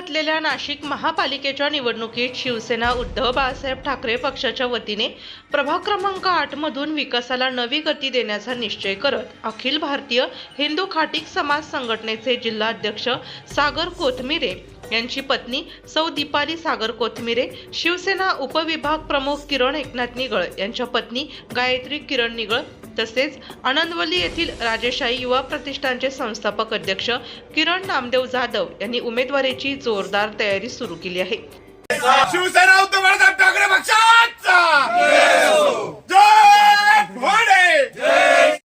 घातलेल्या नाशिक महापालिकेच्या निवडणुकीत शिवसेना उद्धव बाळासाहेब ठाकरे पक्षाच्या वतीने प्रभाग क्रमांक आठ मधून विकासाला नवी गती देण्याचा निश्चय करत अखिल भारतीय हिंदू खाटीक समाज संघटनेचे जिल्हाध्यक्ष सागर कोथमिरे यांची पत्नी सौ दीपाली सागर कोथमिरे शिवसेना उपविभाग प्रमुख किरण एकनाथ निगळ यांच्या पत्नी गायत्री किरण निगळ तसेच आनंदवली येथील राजेशाही युवा प्रतिष्ठानचे संस्थापक अध्यक्ष किरण नामदेव जाधव यांनी उमेदवारीची जोरदार तयारी सुरू केली आहे. शिवसेना उद्धव ठाकरे पक्षाचा जय भवानी जय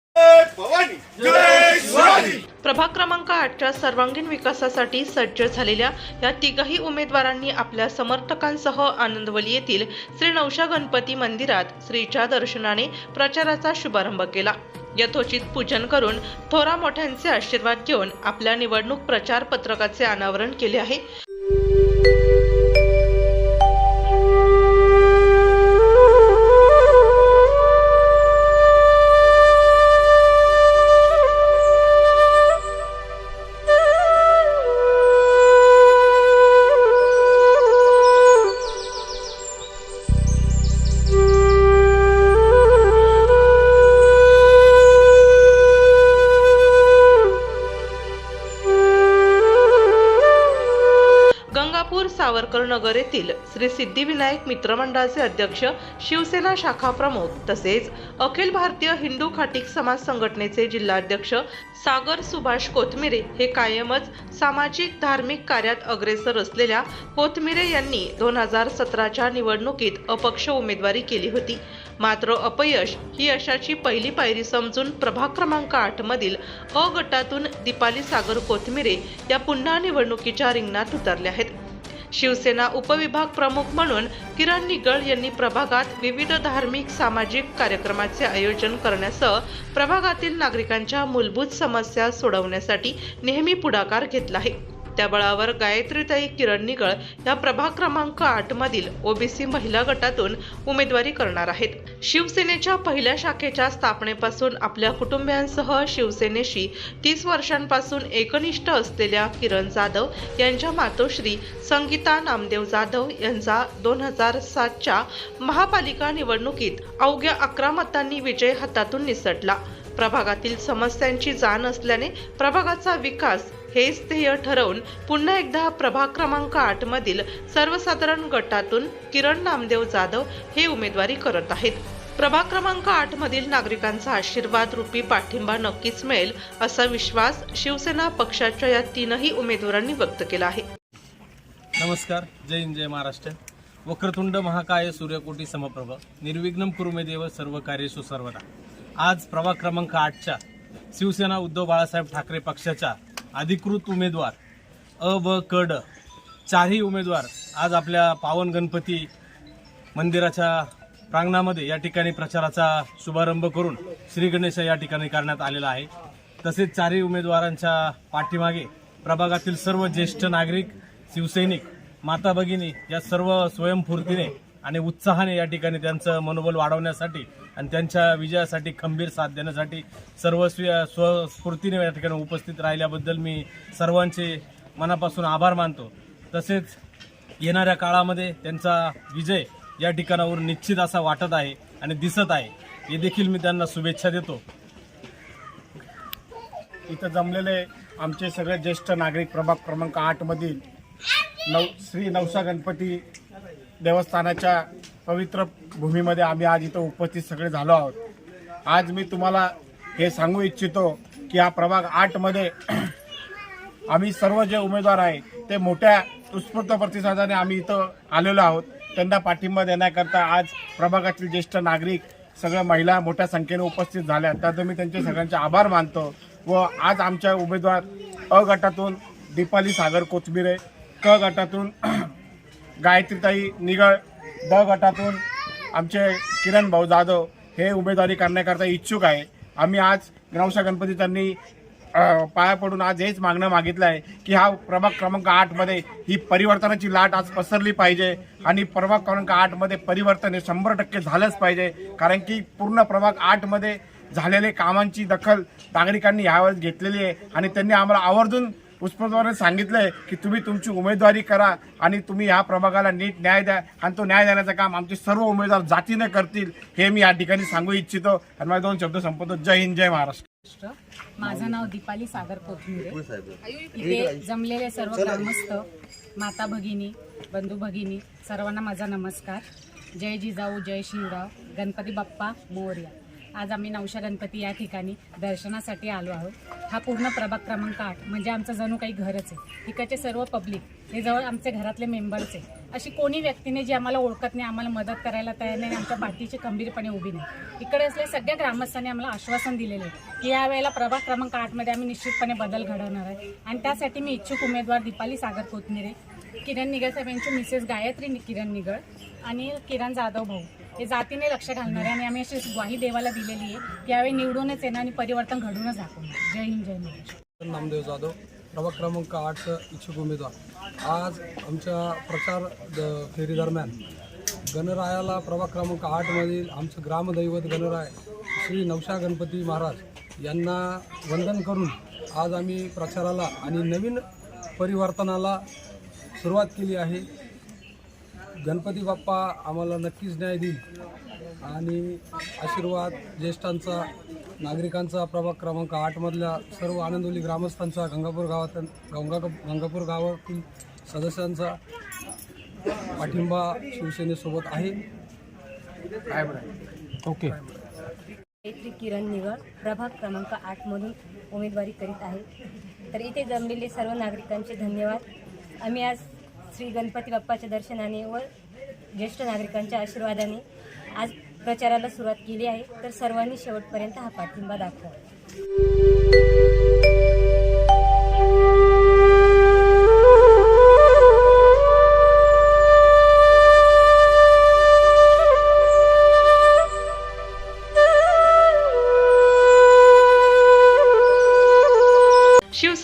भवानी जय शिवाजी प्रभाग क्रमांक आठच्या सर्वांगीण विकासासाठी सज्ज झालेल्या या तिघही उमेदवारांनी आपल्या समर्थकांसह आनंदवली येथील श्री नवशा गणपती मंदिरात श्रीच्या दर्शनाने प्रचाराचा शुभारंभ केला. यथोचित पूजन करून थोरा मोठ्यांचे आशीर्वाद घेऊन आपल्या निवडणूक प्रचार पत्रकाचे अनावरण केले आहे. सावरकर नगर येथील श्री सिद्धिविनायक मित्रमंडळाचे अध्यक्ष शिवसेना शाखा प्रमुख तसेच अखिल भारतीय हिंदू खाटीक समाज संघटनेचे जिल्हाध्यक्ष सागर सुभाष कोथमिरे हे कायमच सामाजिक धार्मिक कार्यात अग्रेसर असलेल्या कोथमिरे यांनी दोन हजार सतराच्या निवडणुकीत अपक्ष उमेदवारी केली होती. मात्र अपयश ही यशाची पहिली पायरी समजून प्रभाग क्रमांक आठ मधील अ गटातून दीपाली सागर कोथमिरे या पुन्हा निवडणुकीच्या रिंगणात उतरल्या आहेत. शिवसेना उपविभाग प्रमुख म्हणून किरण निगळ यांनी प्रभागात विविध धार्मिक सामाजिक कार्यक्रमाचे आयोजन करण्यासह प्रभागातील नागरिकांच्या मूलभूत समस्या सोडवण्यासाठी नेहमी पुढाकार घेतला आहे. त्या बळावर गायत्रीताई किरण निगळ या प्रभाग क्रमांक आठमधील ओबीसी महिला गटातून उमेदवारी करणार आहेत. शिवसेनेच्या पहिल्या शाखेच्या स्थापनेपासून आपल्या कुटुंबियांसह शिवसेनेशी तीस वर्षांपासून एकनिष्ठ असलेल्या किरण जाधव यांच्या मातोश्री संगीता नामदेव जाधव यांचा दोन हजार सातच्या महापालिका निवडणुकीत अवघ्या अकरा मतांनी विजय हातातून निसटला. प्रभागातील समस्यांची जाण असल्याने प्रभागाचा विकास हेच ध्येय ठरवून पुन्हा एकदा प्रभाग क्रमांक आठ मधील सर्वसाधारण गटातून किरण नामदेव जाधव हे उमेदवारी करत आहेत. प्रभाग क्रमांक आठ मधील नागरिकांचा आशीर्वाद रूपी पाठिंबा नक्कीच मिळेल असा विश्वास शिवसेना पक्षाच्या या तीनही उमेदवारांनी व्यक्त केला आहे. नमस्कार. जय हिंद जय महाराष्ट्र. वक्रतुंड महाकाय सूर्यकोटी समप्रभ. निर्विघ्नम कुरुमे देव सर्व कार्येषु सर्वदा आज प्रभाग क्रमांक आठच्या शिवसेना उद्धव बाळासाहेब ठाकरे पक्षाच्या अधिकृत उमेदवार अ व कड चारही उमेदवार आज आपल्या पावन गणपती मंदिराच्या प्रांगणामध्ये या ठिकाणी प्रचाराचा शुभारंभ करून श्री गणेश या ठिकाणी करण्यात आलेला आहे. तसेच चारही उमेदवारांच्या पाठीमागे प्रभागातील सर्व ज्येष्ठ नागरिक शिवसैनिक माता भगिनी या सर्व स्वयंफूर्तीने आणि उत्साहाने या ठिकाणी त्यांचं मनोबल वाढवण्यासाठी आणि त्यांच्या विजयासाठी खंबीर साथ देण्यासाठी सर्वस्वी स्वस्फूर्तीने या ठिकाणी उपस्थित राहिल्याबद्दल मी सर्वांचे मनापासून आभार मानतो. तसेच येणाऱ्या काळामध्ये त्यांचा विजय या ठिकाणावर निश्चित असा वाटत आहे आणि दिसत आहे. हे देखील मी त्यांना शुभेच्छा देतो. इथं जमलेले आमचे सगळे ज्येष्ठ नागरिक प्रभाग क्रमांक आठमधील नव श्री नवसा गणपती देवस्थानाच्या पवित्र भूमीमध्ये आम्ही आज इथं उपस्थित सगळे झालो आहोत. आज मी तुम्हाला हे सांगू इच्छितो की हा प्रभाग आठमध्ये आम्ही सर्व जे उमेदवार आहे ते मोठ्या उत्स्फूर्त प्रतिसादाने आम्ही इथं आलेलो आहोत. त्यांना पाठिंबा देण्याकरता आज प्रभागातील ज्येष्ठ नागरिक सगळ्या महिला मोठ्या संख्येने उपस्थित झाल्या. त्यात मी त्यांचे सगळ्यांचे आभार मानतो व आज आमच्या उमेदवार अ गटातून दीपाली सागर कोचबिरे क गटातून गायत्रीताई निगळ ड गटातून आमचे किरण भाऊ जाधव हे उमेदवारी करण्याकरता इच्छुक आहे. आम्ही आज नवसा गणपती त्यांनी पाया पडून आज हेच मागणं मागितलं आहे की हा प्रभाग क्रमांक आठमध्ये ही परिवर्तनाची लाट आज पसरली पाहिजे आणि प्रभाग क्रमांक आठमध्ये परिवर्तन हे शंभर टक्के झालंच पाहिजे. कारण की पूर्ण प्रभाग आठमध्ये झालेले कामांची दखल नागरिकांनी यावेळेस घेतलेली आहे आणि त्यांनी आम्हाला आवर्जून पुष्पचव्हाणांनी सांगितलंय की तुम्ही तुमची उमेदवारी करा आणि तुम्ही ह्या प्रभागाला नीट न्याय द्या आणि तो न्याय देण्याचं काम आमचे सर्व उमेदवार जातीने करतील हे मी या ठिकाणी सांगू इच्छितो. आणि माझे दोन शब्द संपवतो. जय हिंद जय महाराष्ट्र. माझं नाव दीपाली सागर कोथमिरे. इथे जमलेले सर्व ग्रामस्थ माता भगिनी बंधू भगिनी सर्वांना माझा नमस्कार. जय जिजाऊ जय शिवराव गणपती बाप्पा मोरया. आज आम्ही नवशा गणपती या ठिकाणी दर्शनासाठी आलो आहोत. हा पूर्ण प्रभाग क्रमांक आठ. म्हणजे आमचं जणू काही घरच आहे. इकडचे सर्व पब्लिक हे जवळ आमचे घरातले मेंबर्स आहे. अशी कोणी व्यक्तीने जी आम्हाला ओळखत नाही आम्हाला मदत करायला तयार नाही आमच्या पाठीची खंबीरपणे उभी नाही. इकडे असले सगळ्या ग्रामस्थांनी आम्हाला आश्वासन दिलेले आहे की या वेळेला प्रभाग क्रमांक आठमध्ये आम्ही निश्चितपणे बदल घडवणार आहे. आणि त्यासाठी मी इच्छुक उमेदवार दीपाली सागर कोथमिरे किरण निगळ साहेब यांची मिसेस गायत्री नि- किरण निगळ आणि किरण जाधव भाऊ. हे जातीने लक्ष घालणारे आणि आम्ही अशी ग्वाही देवाला दिलेली आहे की यावेळी निवडूनच येणं आणि परिवर्तन घडूनच दाखवणार जय हिंद जय महाराष्ट्र. नामदेव जाधव. प्रभाग क्रमांक आठ इच्छुक उमेदवार. आज आमच्या प्रचार द- फेरीदरम्यान गणरायाला प्रभाग क्रमांक आठमधील आमचं ग्रामदैवत गणराय श्री नवशा गणपती महाराज यांना वंदन करून आज आम्ही प्रचाराला आणि नवीन परिवर्तनाला सुरुवात केली आहे. गणपती बाप्पा आम्हाला नक्कीच न्याय देईल. आणि आशीर्वाद ज्येष्ठांचा नागरिकांचा प्रभाग क्रमांक आठमधल्या सर्व आनंदोली ग्रामस्थांचा गंगापूर गावात गंगा गंगापूर गावातील सदस्यांचा पाठिंबा शिवसेनेसोबत आहे. ओके. गायत्री किरण निगळ प्रभाग क्रमांक आठमधून उमेदवारी करीत आहे. तर इथे जमलेले सर्व नागरिकांचे धन्यवाद. आम्ही आज श्री गणपती बाप्पाच्या दर्शनाने व ज्येष्ठ नागरिकांच्या आशीर्वादाने आज प्रचाराला सुरुवात केली आहे. तर सर्वांनी शेवटपर्यंत हा पाठिंबा दाखवा.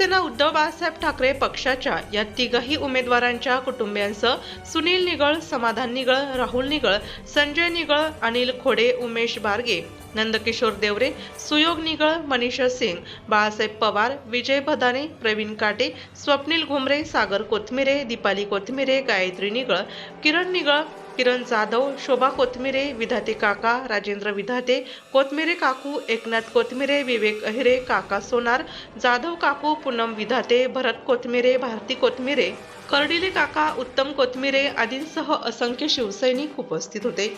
शिवसेना उद्धव बाळासाहेब ठाकरे पक्षाच्या या तिघही उमेदवारांच्या कुटुंबियांसह सुनील निगळ समाधान निगळ राहुल निगळ संजय निगळ अनिल खोडे उमेश बारगे नंदकिशोर देवरे सुयोग निगळ मनीषा सिंग बाळासाहेब पवार विजय भदाने प्रवीण काटे स्वप्नील घुमरे सागर कोथमिरे दीपाली कोथमिरे गायत्री निगळ किरण निगळ किरण जाधव शोभा कोथमिरे विधाते काका राजेंद्र विधाते कोथमिरे काकू एकनाथ कोथमिरे विवेक अहिरे काका सोनार जाधव काकू पूनम विधाते भरत कोथमिरे भारती कोथमिरे कर्डिले काका उत्तम कोथमिरे आदींसह असंख्य शिवसैनिक उपस्थित होते.